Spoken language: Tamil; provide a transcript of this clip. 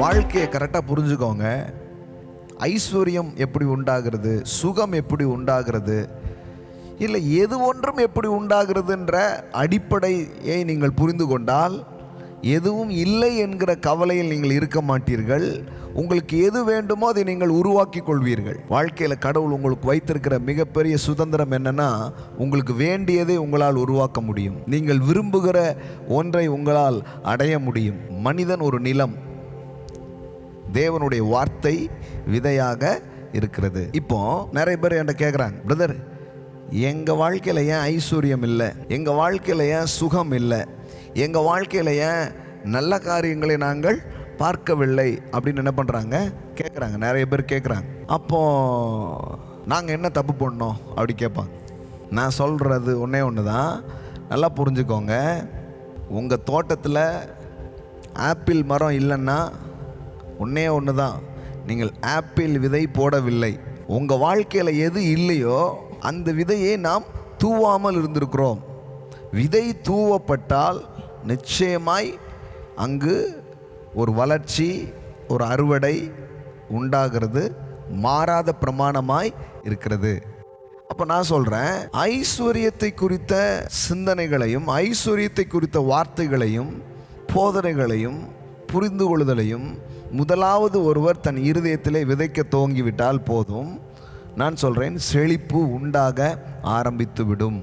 வாழ்க்கையை கரெக்டாக புரிஞ்சுக்கோங்க. ஐஸ்வர்யம் எப்படி உண்டாகிறது? சுகம் எப்படி உண்டாகிறது? இல்லை எது ஒன்றும் எப்படி உண்டாகிறதுன்ற அடிப்படையை நீங்கள் புரிந்து கொண்டால் எதுவும் இல்லை என்கிற கவலையில் நீங்கள் இருக்க மாட்டீர்கள். உங்களுக்கு எது வேண்டுமோ அதை நீங்கள் உருவாக்கி கொள்வீர்கள். வாழ்க்கையில் கடவுள் உங்களுக்கு வைத்திருக்கிற மிகப்பெரிய சுதந்திரம் என்னன்னா உங்களுக்கு வேண்டியதை உங்களால் உருவாக்க முடியும். நீங்கள் விரும்புகிற ஒன்றை உங்களால் அடைய முடியும். மனிதன் ஒரு நிலம். தேவனுடைய வார்த்தை விதையாக இருக்கிறது. இப்போ நிறைய பேர் என்கிட்ட கேட்குறாங்க பிரதர் எங்கள் வாழ்க்கையில் ஏன் ஐஸ்வர்யம் இல்லை? எங்கள் வாழ்க்கையில் ஏன் சுகம் இல்லை? எங்கள் வாழ்க்கையில் ஏன் நல்ல காரியங்களை நாங்கள் பார்க்கவில்லை? அப்படின்னு என்ன பண்ணுறாங்க கேட்குறாங்க நிறைய பேர் கேட்குறாங்க அப்போ நாங்கள் என்ன தப்பு பண்ணோம்? அப்படி கேட்பாங்க. நான் சொல்கிறது ஒன்றே ஒன்று தான் நல்லா புரிஞ்சுக்கோங்க. உங்கள் தோட்டத்தில் ஆப்பிள் மரம் இல்லைன்னா ஒன்றே ஒன்று தான் நீங்கள் ஆப்பிள் விதை போடவில்லை. உங்கள் வாழ்க்கையில் எது இல்லையோ அந்த விதையை நாம் தூவாமல் இருந்திருக்கிறோம். விதை தூவப்பட்டால் நிச்சயமாய் அங்கு ஒரு வளர்ச்சி ஒரு அறுவடை உண்டாகிறது மாறாத பிரமாணமாய் இருக்கிறது. அப்போ நான் சொல்கிறேன் ஐஸ்வர்யத்தை குறித்த சிந்தனைகளையும் ஐஸ்வர்யத்தை குறித்த வார்த்தைகளையும் போதனைகளையும் புரிந்து கொள்ளுதலையும் முதலாவது ஒருவர் தன் இருதயத்திலே விதைக்க துவங்கிவிட்டால் போதும். நான் சொல்கிறேன் செழிப்பு உண்டாக ஆரம்பித்துவிடும்.